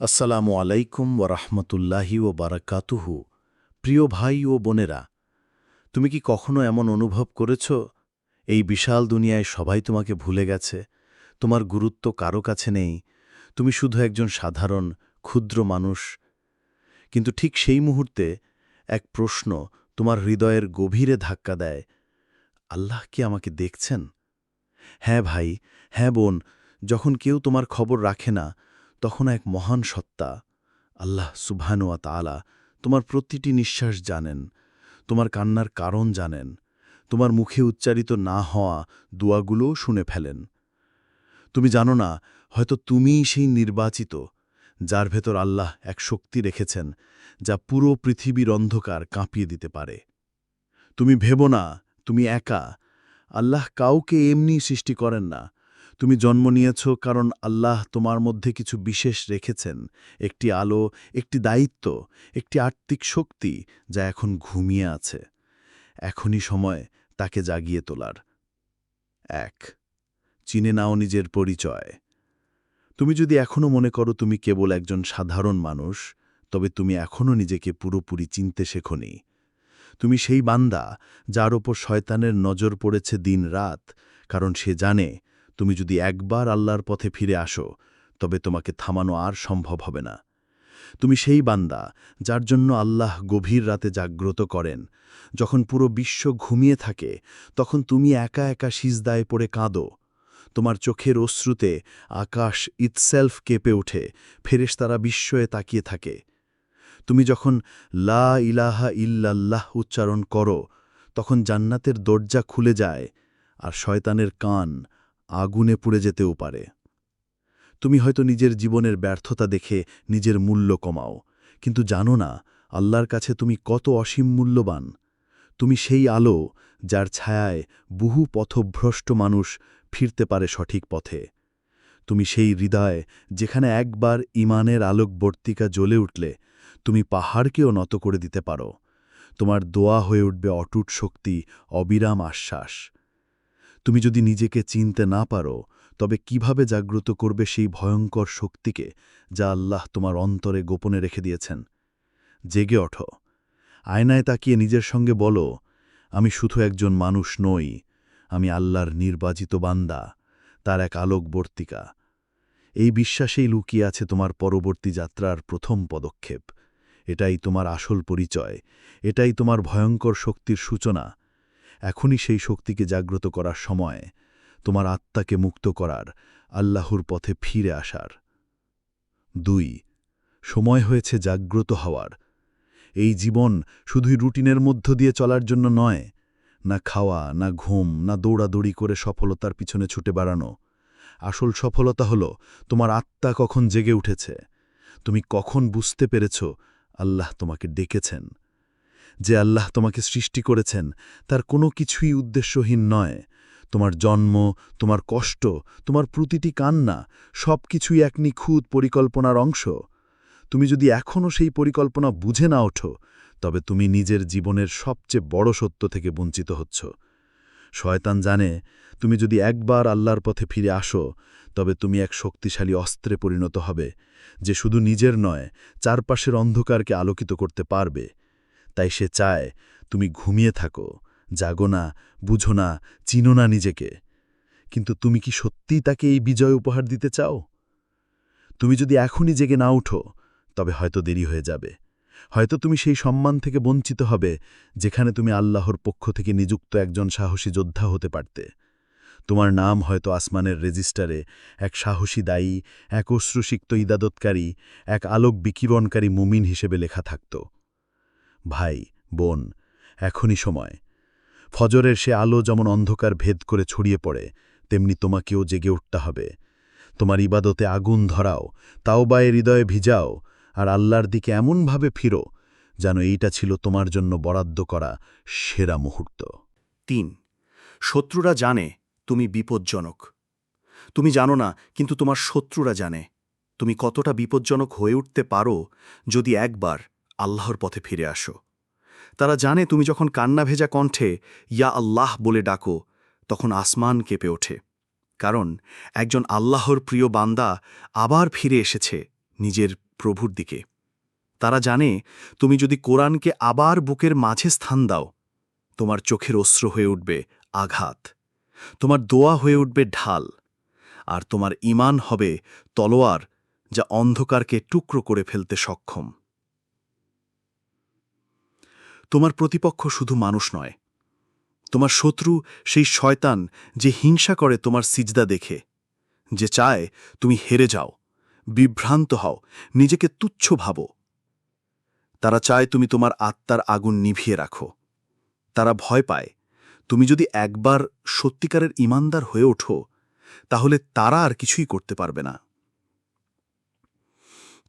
আসসালামু আলাইকুম ওরহমতুল্লাহি ও বারাকাতুহু। প্রিয় ভাই ও বোনেরা, তুমি কি কখনো এমন অনুভব করেছ? এই বিশাল দুনিয়ায় সবাই তোমাকে ভুলে গেছে, তোমার গুরুত্ব কারও কাছে নেই, তুমি শুধু একজন সাধারণ, ক্ষুদ্র মানুষ। কিন্তু ঠিক সেই মুহূর্তে এক প্রশ্ন তোমার হৃদয়ের গভীরে ধাক্কা দেয়, আল্লাহ কি আমাকে দেখছেন? হ্যাঁ ভাই হ্যাঁ বোন, যখন কেউ তোমার খবর রাখে না তখন এক মহান সত্তা, আল্লাহ সুবহানুয়া তাআলা তোমার প্রতিটি নিঃশ্বাস জানেন, তোমার কান্নার কারণ জানেন, তোমার মুখে উচ্চারিত না হওয়া দোয়াগুলোও শুনে ফেলেন। তুমি জানো না, হয়তো তুমিই সেই নির্বাচিত, যার ভেতর আল্লাহ এক শক্তি রেখেছেন, যা পুরো পৃথিবীর অন্ধকার কাঁপিয়ে দিতে পারে। তুমি ভেবো না, তুমি একা, আল্লাহ কাউকে এমনি সৃষ্টি করেন না তুমি জন্ম নিয়েছ কারণ আল্লাহ তোমার মধ্যে কিছু বিশেষ রেখেছেন, একটি আলো, একটি দায়িত্ব, একটি আত্মিক শক্তি যা এখন ঘুমিয়ে আছে। এখনই সময় তাকে জাগিয়ে তোলার। এক, চিনে নাও নিজের পরিচয়। তুমি যদি এখনও মনে করো তুমি কেবল একজন সাধারণ মানুষ, তবে তুমি এখনও নিজেকে পুরোপুরি চিনতে শেখনি। তুমি সেই বান্দা যার ওপর শয়তানের নজর পড়েছে দিন রাত কারণ সে জানে তুমি যদি একবার আল্লাহর পথে ফিরে আসো, তবে তোমাকে থামানো আর সম্ভব হবে না। তুমি সেই বান্দা যার জন্য আল্লাহ গভীর রাতে জাগ্রত করেন। যখন পুরো বিশ্ব ঘুমিয়ে থাকে, তখন তুমি একা একা সিজদায় পড়ে কাঁদো। তোমার চোখের অশ্রুতে আকাশ ইতসেলফ কেঁপে ওঠে, ফেরেশতারা বিস্ময়ে তাকিয়ে থাকে। তুমি যখন লা ইলাহা ইল্লাল্লাহ উচ্চারণ করো, তখন জান্নাতের দরজা খুলে যায় আর শয়তানের কান আগুনে পুড়ে যেতেও পারে। তুমি হয়তো নিজের জীবনের ব্যর্থতা দেখে নিজের মূল্য কমাও, কিন্তু জানো না, আল্লাহর কাছে তুমি কত অসীম মূল্যবান। তুমি সেই আলো যার ছায়ায় বহু পথভ্রষ্ট মানুষ ফিরতে পারে সঠিক পথে। তুমি সেই হৃদয় যেখানে একবার ইমানের আলোকবর্তিকা জ্বলে উঠলে, তুমি পাহাড়কেও নত করে দিতে পারো। তোমার দোয়া হয়ে উঠবে অটুট শক্তি, অবিরাম আশ্বাস। তুমি যদি নিজেকে চিনতে না পারো, তবে কীভাবে জাগ্রত করবে সেই ভয়ঙ্কর শক্তিকে যা আল্লাহ তোমার অন্তরে গোপনে রেখে দিয়েছেন? জেগে ওঠো। আয়নায় তাকিয়ে নিজের সঙ্গে বলো, আমি শুধু একজন মানুষ নই, আমি আল্লাহর নির্বাচিত বান্দা, তার এক আলোকবর্তিকা। এই বিশ্বাসেই লুকিয়ে আছে তোমার পরবর্তী যাত্রার প্রথম পদক্ষেপ। এটাই তোমার আসল পরিচয়, এটাই তোমার ভয়ঙ্কর শক্তির সূচনা। এখনই সেই শক্তিকে জাগ্রত করার সময় তোমার আত্মাকে মুক্ত করার আল্লাহর পথে ফিরে আসার। দুই, সময় হয়েছে জাগ্রত হওয়ার। এই জীবন শুধুই রুটিনের মধ্য দিয়ে চলার জন্য নয়, না খাওয়া, না ঘুম, না দৌড়াদৌড়ি করে সফলতার পিছনে ছুটে বেড়ানো। আসল সফলতা হল তোমার আত্মা কখন জেগে উঠেছে। তুমি কখন বুঝতে পেরেছ আল্লাহ তোমাকে ডেকেছেন। যে আল্লাহ তোমাকে সৃষ্টি করেছেন, তার কোনো কিছুই উদ্দেশ্যহীন নয়। তোমার জন্ম, তোমার কষ্ট, তোমার প্রতিটি কান্না সব কিছুই এক নিখুঁত পরিকল্পনার অংশ। তুমি যদি এখনও সেই পরিকল্পনা বুঝে না ওঠো, তবে তুমি নিজের জীবনের সবচেয়ে বড় সত্য থেকে বঞ্চিত হচ্ছ। শয়তান জানে, তুমি যদি একবার আল্লাহর পথে ফিরে আসো, তবে তুমি এক শক্তিশালী অস্ত্রে পরিণত হবে, যে শুধু নিজের নয়, চারপাশের অন্ধকারকে আলোকিত করতে পারবে। তাই সে চায়, তুমি ঘুমিয়ে থাকো, জাগো না, বুঝো না, চিনো না নিজেকে। কিন্তু তুমি কি সত্যিই তাকে এই বিজয় উপহার দিতে চাও? তুমি যদি এখনই জেগে না উঠো, তবে হয়তো দেরি হয়ে যাবে। হয়তো তুমি সেই সম্মান থেকে বঞ্চিত হবে, যেখানে তুমি আল্লাহর পক্ষ থেকে নিযুক্ত একজন সাহসী যোদ্ধা হতে পারতে। তোমার নাম হয়তো আসমানের রেজিস্টারে, এক সাহসী দায়ী, এক অশ্রুসিক্ত ইদাদতকারী এক আলোক বিকিরণকারী মুমিন হিসেবে লেখা থাকত। ভাই, বোন, এখনই সময়। ফজরের সে আলো যেমন অন্ধকার ভেদ করে ছড়িয়ে পড়ে, তেমনি তোমাকেও জেগে উঠতে হবে। তোমার ইবাদতে আগুন ধরাও তাও বায়ে হৃদয়ে ভিজাও, আর আল্লাহর দিকে এমনভাবে ফিরো, যেন এইটা ছিল তোমার জন্য বরাদ্দ করা সেরা মুহূর্ত। তিন, শত্রুরা জানে তুমি বিপজ্জনক। তুমি জানো না, কিন্তু তোমার শত্রুরা জানে। তুমি কতটা বিপজ্জনক হয়ে উঠতে পারো যদি একবার আল্লাহর পথে ফিরে আসো। তারা জানে তুমি যখন কান্না ভেজা কণ্ঠে ইয়া আল্লাহ বলে ডাকো, তখন আসমান কেঁপে ওঠে। কারণ একজন আল্লাহর প্রিয় বান্দা আবার ফিরে এসেছে নিজের প্রভুর দিকে। তারা জানে তুমি যদি কোরআনকে আবার বুকের মাঝে স্থান দাও, তোমার চোখের অস্ত্র হয়ে উঠবে আঘাত, তোমার দোয়া হয়ে উঠবে ঢাল, আর তোমার ইমান হবে তলোয়ার যা অন্ধকারকে টুকরো করে ফেলতে সক্ষম। তোমার প্রতিপক্ষ শুধু মানুষ নয়। তোমার শত্রু সেই শয়তান যে হিংসা করে তোমার সিজদা দেখে। যে চায় তুমি হেরে যাও, বিভ্রান্ত হও, নিজেকে তুচ্ছ ভাবো। তারা চায় তুমি তোমার আত্মার আগুন নিভিয়ে রাখো। তারা ভয় পায়, তুমি যদি একবার সত্যিকারের ইমানদার হয়ে ওঠো, তাহলে তারা আর কিছুই করতে পারবে না।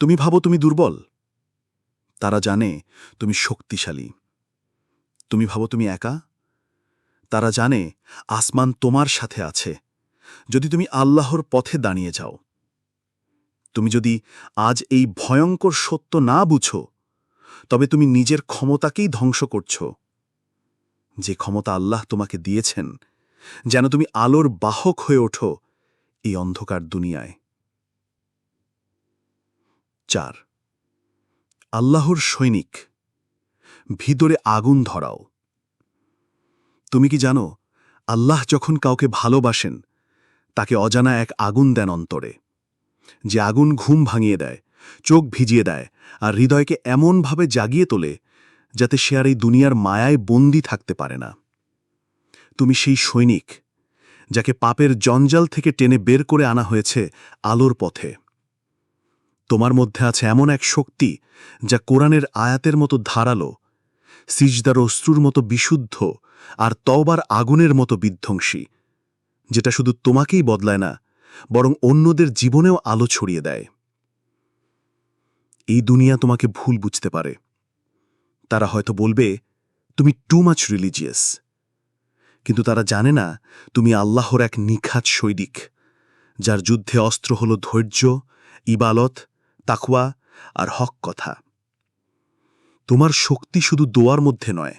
তুমি ভাবো তুমি দুর্বল। তারা জানে তুমি শক্তিশালী। তুমি ভাবো তুমি একা? তারা জানে, আসমান তোমার সাথে আছে। যদি তুমি আল্লাহর পথে দাঁড়িয়ে যাও। তুমি যদি আজ এই ভয়ঙ্কর সত্য না বুঝো, তবে তুমি নিজের ক্ষমতাকেই ধ্বংস করছ। যে ক্ষমতা আল্লাহ তোমাকে দিয়েছেন, যেন তুমি আলোর বাহক হয়ে ওঠো এই অন্ধকার দুনিয়ায়। চার, আল্লাহর সৈনিক ভিতরে আগুন ধরাও। তুমি কি জানো, আল্লাহ যখন কাউকে ভালোবাসেন, তাকে অজানা এক আগুন দেন অন্তরে, যে আগুন ঘুম ভাঙিয়ে দেয়, চোখ ভিজিয়ে দেয়, আর হৃদয়কে এমনভাবে জাগিয়ে তোলে, যাতে সে আর এই দুনিয়ার মায়ায় বন্দি থাকতে পারে না। তুমি সেই সৈনিক, যাকে পাপের জঞ্জাল থেকে টেনে বের করে আনা হয়েছে আলোর পথে। তোমার মধ্যে আছে এমন এক শক্তি, যা কোরআনের আয়াতের মতো ধারালো সিজদার অশ্রুর মতো বিশুদ্ধ আর তওবার আগুনের মতো বিধ্বংসী, যেটা শুধু তোমাকেই বদলায় না, বরং অন্যদের জীবনেও আলো ছড়িয়ে দেয়। এই দুনিয়া তোমাকে ভুল বুঝতে পারে। তারা হয়তো বলবে, তুমি টু মাচ রিলিজিয়াস কিন্তু তারা জানে না, তুমি আল্লাহর এক নিখাত সৈনিক যার যুদ্ধে অস্ত্র হল ধৈর্য ইবালত তাকুয়া আর হক কথা। তোমার শক্তি শুধু দোয়ার মধ্যে নয়।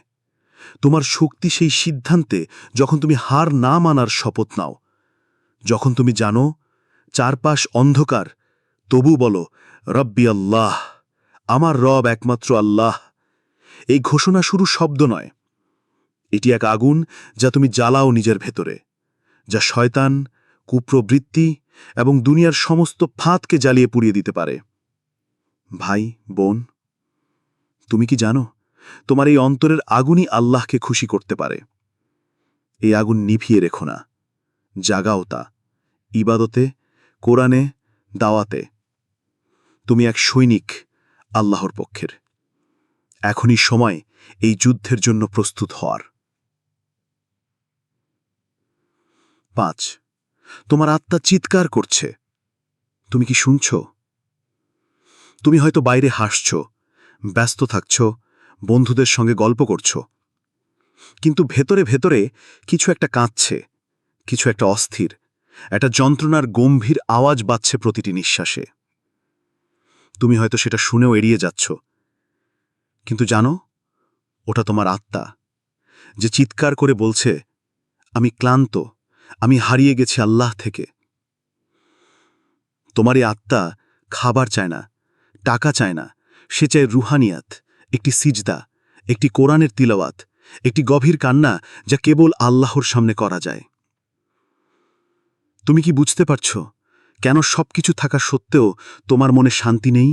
তোমার শক্তি সেই সিদ্ধান্তে যখন তুমি হার না মানার শপথ নাও। যখন তুমি জানো, চারপাশ অন্ধকার, তবু বলো, রব্বি আল্লাহ, আমার রব একমাত্র আল্লাহ। এই ঘোষণা শুরু শব্দ নয়। এটি এক আগুন যা তুমি জ্বালাও নিজের ভেতরে, যা শয়তান, কুপ্রবৃত্তি এবং দুনিয়ার সমস্ত ফাঁদকে জ্বালিয়ে পুড়িয়ে দিতে পারে। ভাই, বোন তুমি কি জানো? তোমার এই অন্তরের আগুনই আল্লাহকে খুশি করতে পারে। এই আগুন নিভিয়ে রেখো না। জাগাও তা। ইবাদতে, কোরআনে, দাওয়াতে। তুমি এক সৈনিক আল্লাহর পক্ষের। এখনই সময় এই যুদ্ধের জন্য প্রস্তুত হওয়ার। পাঁচ। তোমার আত্মা চিৎকার করছে। তুমি কি শুনছ? তুমি হয়তো বাইরে হাসছ। ব্যস্ত থাকছ, বন্ধুদের সঙ্গে গল্প করছ। কিন্তু ভেতরে ভেতরে কিছু একটা কাঁদছে, কিছু একটা অস্থির, একটা যন্ত্রণার গম্ভীর আওয়াজ বাজছে প্রতিটি নিঃশ্বাসে। তুমি হয়তো সেটা শুনেও এড়িয়ে যাচ্ছ। কিন্তু জানো, ওটা তোমার আত্মা, যে চিৎকার করে বলছে, আমি ক্লান্ত, আমি হারিয়ে গেছি আল্লাহ থেকে। তোমার এই আত্মা খাবার চায় না, টাকা চায় না সে চায় রুহানিয়াত, একটি সিজদা, একটি কোরআনের তিলাওয়াত, একটি গভীর কান্না যা কেবল আল্লাহর সামনে করা যায়। তুমি কি বুঝতে পারছ কেন সবকিছু থাকা সত্ত্বেও তোমার মনে শান্তি নেই?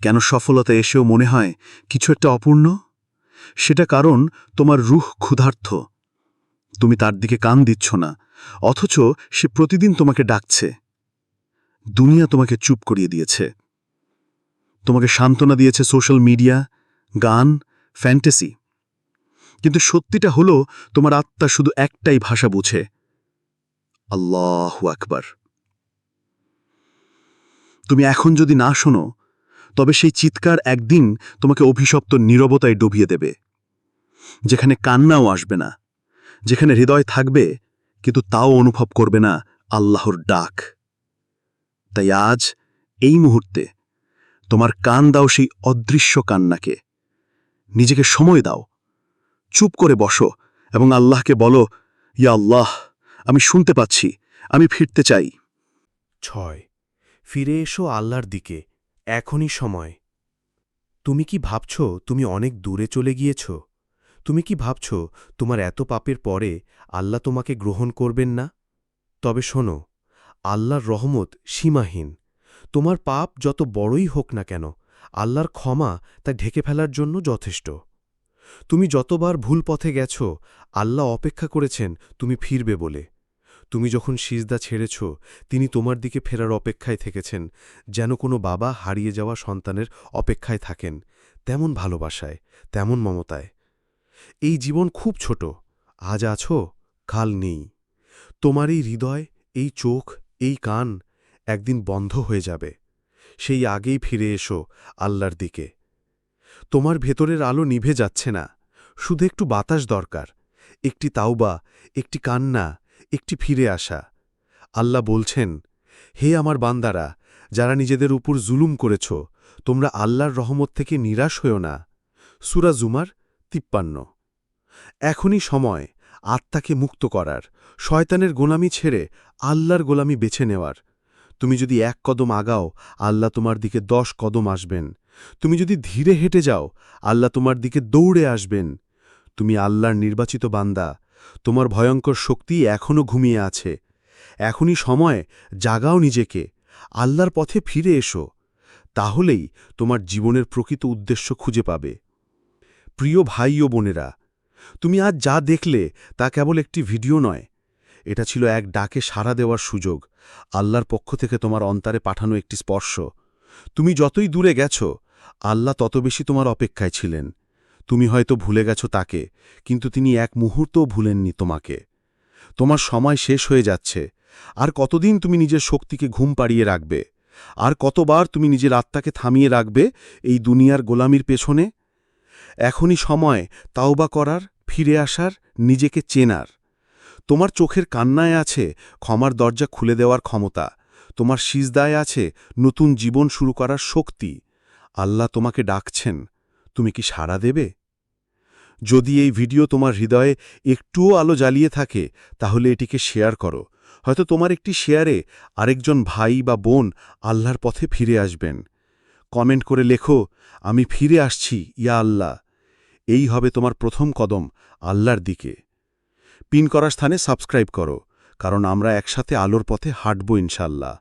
কেন সফলতা এসেও মনে হয় কিছু একটা অপূর্ণ? সেটা কারণ তোমার রুহ ক্ষুধার্থ। তুমি তার দিকে কান দিচ্ছ না, অথচ সে প্রতিদিন তোমাকে ডাকছে। দুনিয়া তোমাকে চুপ করিয়ে দিয়েছে। তোমাকে সান্ত্বনা দিয়েছে সোশ্যাল মিডিয়া, গান, ফ্যান্টাসি। কিন্তু সত্যিটা হলো, তোমার আত্মা শুধু একটাই ভাষা বুঝে। আল্লাহ আকবার। তুমি এখন যদি না শোনো, তবে সেই চিৎকার একদিন তোমাকে অভিশপ্ত নীরবতায় ডুবিয়ে দেবে। যেখানে কান্নাও আসবে না, যেখানে হৃদয় থাকবে, কিন্তু তাও অনুভব করবে না আল্লাহর ডাক। তাই আজ এই মুহূর্তে তোমার কান দাও সেই অদৃশ্য কান্নাকে। নিজেকে সময় দাও। চুপ করে বসো এবং আল্লাহকে বলো, ইয়া আল্লাহ, আমি শুনতে পাচ্ছি, আমি ফিরতে চাই। ছয়, ফিরে এসো আল্লাহর দিকে, এখনই সময়। তুমি কি ভাবছ তুমি অনেক দূরে চলে গিয়েছ? তুমি কি ভাবছ তোমার এত পাপের পরে আল্লাহ তোমাকে গ্রহণ করবেন না? তবে শোনো, আল্লাহর রহমত সীমাহীন। তোমার পাপ যত বড়ই হোক না কেন, আল্লাহর ক্ষমা তা ঢেকে ফেলার জন্য যথেষ্ট। তুমি যতবার ভুল পথে গেছ, আল্লাহ অপেক্ষা করেছেন তুমি ফিরবে বলে। তুমি যখন সিজদা ছেড়েছ, তিনি তোমার দিকে ফেরার অপেক্ষায় থেকেছেন, যেন কোনো বাবা হারিয়ে যাওয়া সন্তানের অপেক্ষায় থাকেন, তেমন ভালোবাসায়, তেমন মমতায়। এই জীবন খুব ছোট, আজ আছো, কাল নেই। তোমার এই হৃদয়, এই চোখ, এই কান একদিন বন্ধ হয়ে যাবে। সেই আগেই ফিরে এসো আল্লাহর দিকে। তোমার ভেতরের আলো নিভে যাচ্ছে না। শুধু একটু বাতাস দরকার। একটি তাওবা, একটি কান্না, একটি ফিরে আসা। আল্লাহ বলছেন, হে আমার বান্দারা, যারা নিজেদের উপর জুলুম করেছ, তোমরা আল্লাহর রহমত থেকে নিরাশ হও না। সুরা জুমার তিপ্পান্ন। এখনই সময় আত্মাকে মুক্ত করার, শয়তানের গোলামি ছেড়ে আল্লাহর গোলামি বেছে নেওয়ার। তুমি যদি এক কদম আগাও, আল্লাহ তোমার দিকে দশ কদম আসবেন। তুমি যদি ধীরে হেঁটে যাও, আল্লাহ তোমার দিকে দৌড়ে আসবেন। তুমি আল্লাহর নির্বাচিত বান্দা। তোমার ভয়ঙ্কর শক্তি এখনও ঘুমিয়ে আছে। এখনই সময়, জাগাও নিজেকে। আল্লাহর পথে ফিরে এসো। তাহলেই তোমার জীবনের প্রকৃত উদ্দেশ্য খুঁজে পাবে। প্রিয় ভাই ও বোনেরা, তুমি আজ যা দেখলে তা কেবল একটি ভিডিও নয় এটা ছিল এক ডাকে সাড়া দেওয়ার সুযোগ। আল্লাহর পক্ষ থেকে তোমার অন্তরে পাঠানো একটি স্পর্শ। তুমি যতই দূরে গেছ, আল্লাহ তত বেশি তোমার অপেক্ষায় ছিলেন। তুমি হয়তো ভুলে গেছ তাকে, কিন্তু তিনি এক মুহূর্তও ভুলেননি তোমাকে। তোমার সময় শেষ হয়ে যাচ্ছে। আর কতদিন তুমি নিজের শক্তিকে ঘুম পাড়িয়ে রাখবে? আর কতবার তুমি নিজের আত্মাকে থামিয়ে রাখবে এই দুনিয়ার গোলামির পেছনে? এখনই সময় তাওবা করার, ফিরে আসার, নিজেকে চেনার। তোমার চোখের কান্নায় আছে ক্ষমার দরজা খুলে দেওয়ার ক্ষমতা। তোমার সিজদায় আছে নতুন জীবন শুরু করার শক্তি। আল্লাহ তোমাকে ডাকছেন। তুমি কি সাড়া দেবে? যদি এই ভিডিও তোমার হৃদয়ে একটুও আলো জ্বালিয়ে থাকে, তাহলে এটিকে শেয়ার করো। হয়তো তোমার একটি শেয়ারে আরেকজন ভাই বা বোন আল্লাহর পথে ফিরে আসবেন। কমেন্ট করে লেখো, আমি ফিরে আসছি, ইয়া আল্লাহ। এই হবে তোমার প্রথম কদম, আল্লাহর দিকে। পিন করার স্থানে সাবস্ক্রাইব করো কারণ আমরা একসাথে আলোর পথে হাঁটব ইনশাল্লাহ।